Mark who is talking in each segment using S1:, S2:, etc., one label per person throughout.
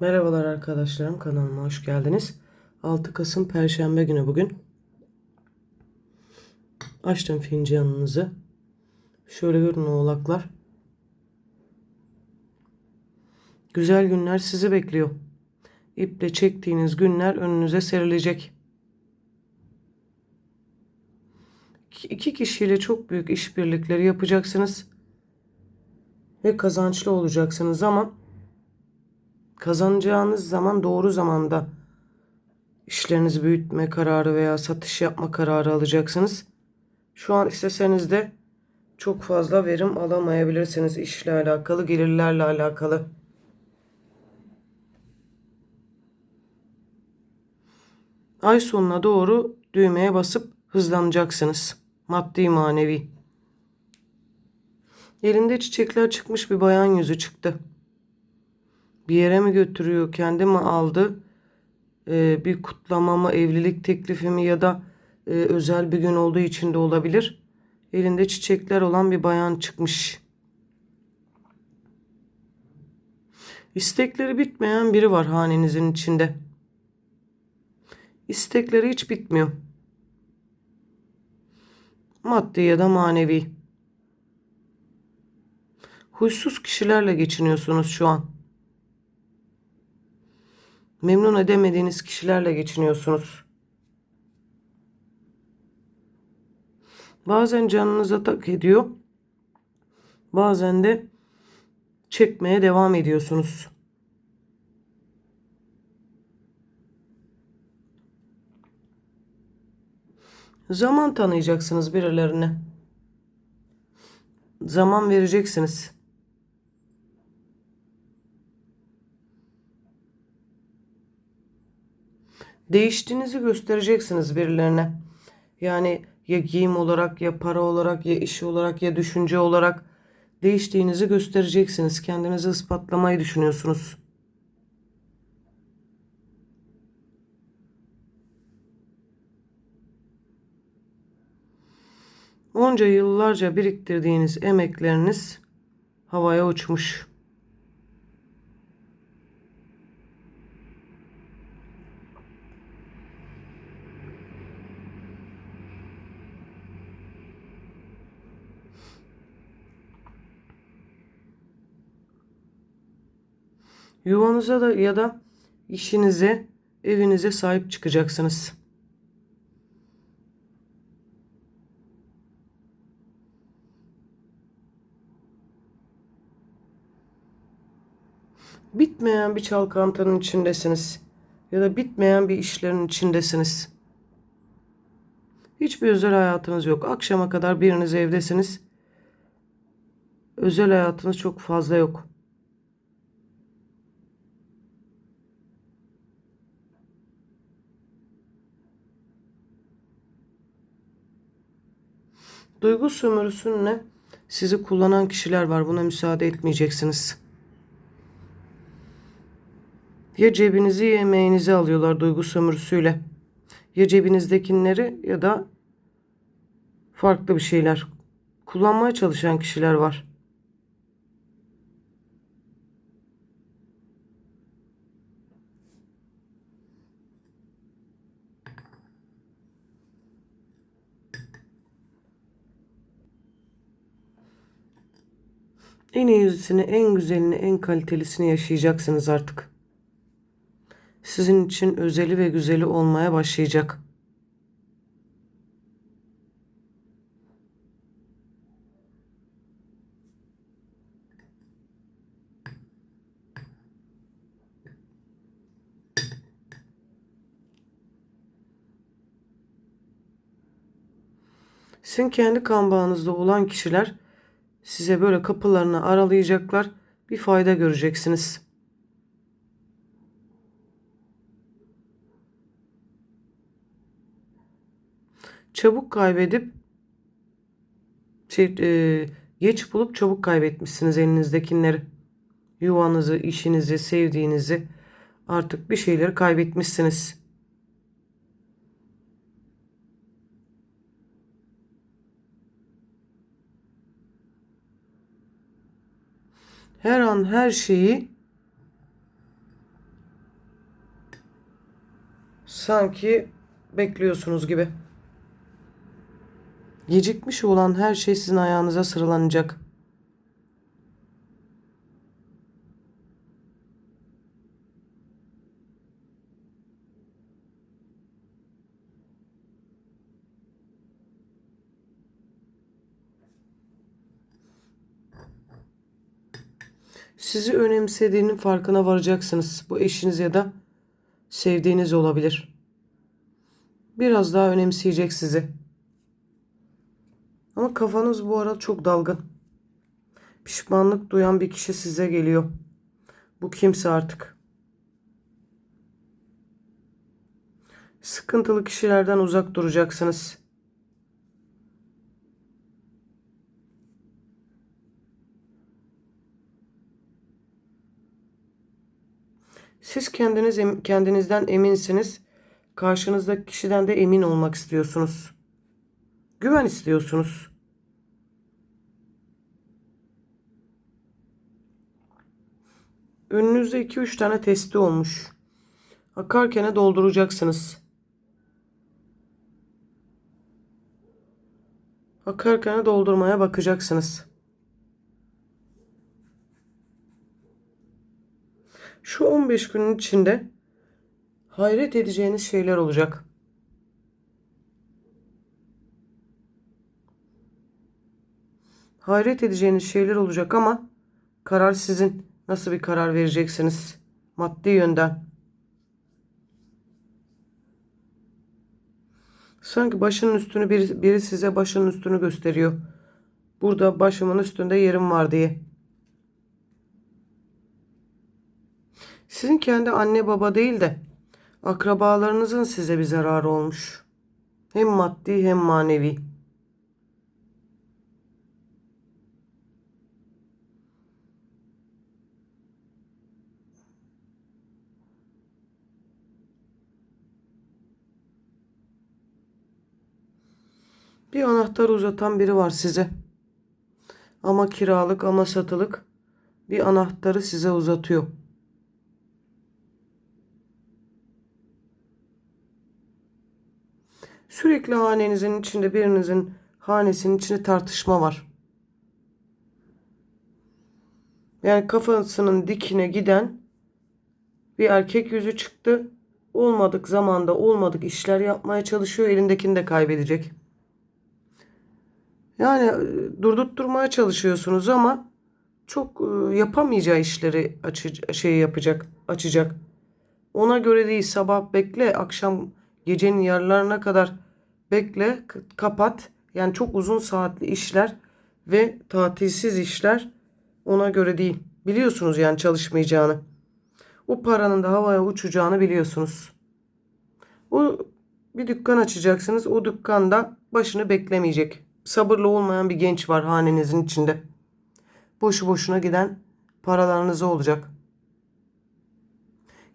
S1: Merhabalar arkadaşlarım kanalıma hoş geldiniz. 6 Kasım Perşembe günü bugün. Açtım fincanınızı. Şöyle görün oğlaklar. Güzel günler sizi bekliyor. İple çektiğiniz günler önünüze serilecek. İki kişiyle çok büyük işbirlikleri yapacaksınız. Ve kazançlı olacaksınız ama kazanacağınız zaman doğru zamanda işlerinizi büyütme kararı veya satış yapma kararı alacaksınız. Şu an isteseniz de çok fazla verim alamayabilirsiniz işle alakalı, gelirlerle alakalı. Ay sonuna doğru düğmeye basıp hızlanacaksınız. Maddi manevi. Elinde çiçekler çıkmış bir bayan yüzü çıktı. Bir yere mi götürüyor, kendi mi aldı? Ee, bir kutlama mı, evlilik teklifi mi ya da e, özel bir gün olduğu için de olabilir. Elinde çiçekler olan bir bayan çıkmış. İstekleri bitmeyen biri var hanenizin içinde. İstekleri hiç bitmiyor. Maddi ya da manevi. Huysuz kişilerle geçiniyorsunuz şu an. Memnun edemediğiniz kişilerle geçiniyorsunuz. Bazen canınıza tak ediyor. Bazen de çekmeye devam ediyorsunuz. Zaman tanıyacaksınız birilerine. Zaman vereceksiniz. Değiştiğinizi göstereceksiniz birilerine. Yani ya giyim olarak ya para olarak ya iş olarak ya düşünce olarak değiştiğinizi göstereceksiniz. Kendinizi ispatlamayı düşünüyorsunuz. Onca yıllarca biriktirdiğiniz emekleriniz havaya uçmuş. Yuvanıza da ya da işinize, evinize sahip çıkacaksınız. Bitmeyen bir çalkantanın içindesiniz. Ya da bitmeyen bir işlerin içindesiniz. Hiçbir özel hayatınız yok. Akşama kadar biriniz evdesiniz. Özel hayatınız çok fazla yok. Duygu sömürüsünle sizi kullanan kişiler var. Buna müsaade etmeyeceksiniz. Ya cebinizi ya emeğinizi alıyorlar duygu sömürüsüyle. Ya cebinizdekileri ya da farklı bir şeyler. Kullanmaya çalışan kişiler var. En iyisini, en güzelini, en kalitelisini yaşayacaksınız artık. Sizin için özeli ve güzeli olmaya başlayacak. Sizin kendi kan bağınızda olan kişiler size böyle kapılarını aralayacaklar. Bir fayda göreceksiniz. Çabuk kaybedip şey, e, geç bulup çabuk kaybetmişsiniz elinizdekileri. Yuvanızı, işinizi, sevdiğinizi artık bir şeyleri kaybetmişsiniz. her an her şeyi sanki bekliyorsunuz gibi. Gecikmiş olan her şey sizin ayağınıza sıralanacak. Sizi önemsediğinin farkına varacaksınız. Bu eşiniz ya da sevdiğiniz olabilir. Biraz daha önemseyecek sizi. Ama kafanız bu ara çok dalgın. Pişmanlık duyan bir kişi size geliyor. Bu kimse artık. Sıkıntılı kişilerden uzak duracaksınız. Siz kendiniz kendinizden eminsiniz. Karşınızdaki kişiden de emin olmak istiyorsunuz. Güven istiyorsunuz. Önünüzde 2-3 tane testi olmuş. Akarken dolduracaksınız. Akarken doldurmaya bakacaksınız. Şu 15 günün içinde hayret edeceğiniz şeyler olacak. Hayret edeceğiniz şeyler olacak ama karar sizin. Nasıl bir karar vereceksiniz? Maddi yönden. Sanki başının üstünü biri, biri size başının üstünü gösteriyor. Burada başımın üstünde yerim var diye. Sizin kendi anne baba değil de akrabalarınızın size bir zararı olmuş. Hem maddi hem manevi. Bir anahtar uzatan biri var size. Ama kiralık ama satılık bir anahtarı size uzatıyor. Sürekli hanenizin içinde birinizin hanesinin içinde tartışma var. Yani kafasının dikine giden bir erkek yüzü çıktı. Olmadık zamanda olmadık işler yapmaya çalışıyor. Elindekini de kaybedecek. Yani e, durdurtturmaya çalışıyorsunuz ama çok e, yapamayacağı işleri açı, şey yapacak, açacak. Ona göre değil sabah bekle, akşam gecenin yarılarına kadar bekle, kapat. Yani çok uzun saatli işler ve tatilsiz işler ona göre değil. Biliyorsunuz yani çalışmayacağını. O paranın da havaya uçacağını biliyorsunuz. O bir dükkan açacaksınız. O dükkanda başını beklemeyecek. Sabırlı olmayan bir genç var hanenizin içinde. Boşu boşuna giden paralarınız olacak.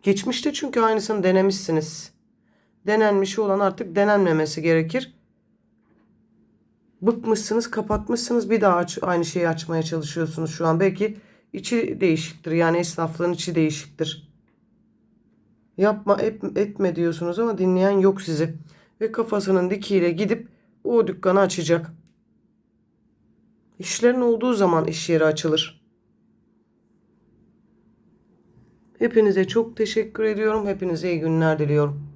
S1: Geçmişte çünkü aynısını denemişsiniz. Denenmişi olan artık denenmemesi gerekir. Bıkmışsınız, kapatmışsınız. Bir daha aç, aynı şeyi açmaya çalışıyorsunuz şu an. Belki içi değişiktir. Yani esnaflığın içi değişiktir. Yapma et- etme diyorsunuz ama dinleyen yok sizi. Ve kafasının dikiyle gidip o dükkanı açacak. İşlerin olduğu zaman iş yeri açılır. Hepinize çok teşekkür ediyorum. Hepinize iyi günler diliyorum.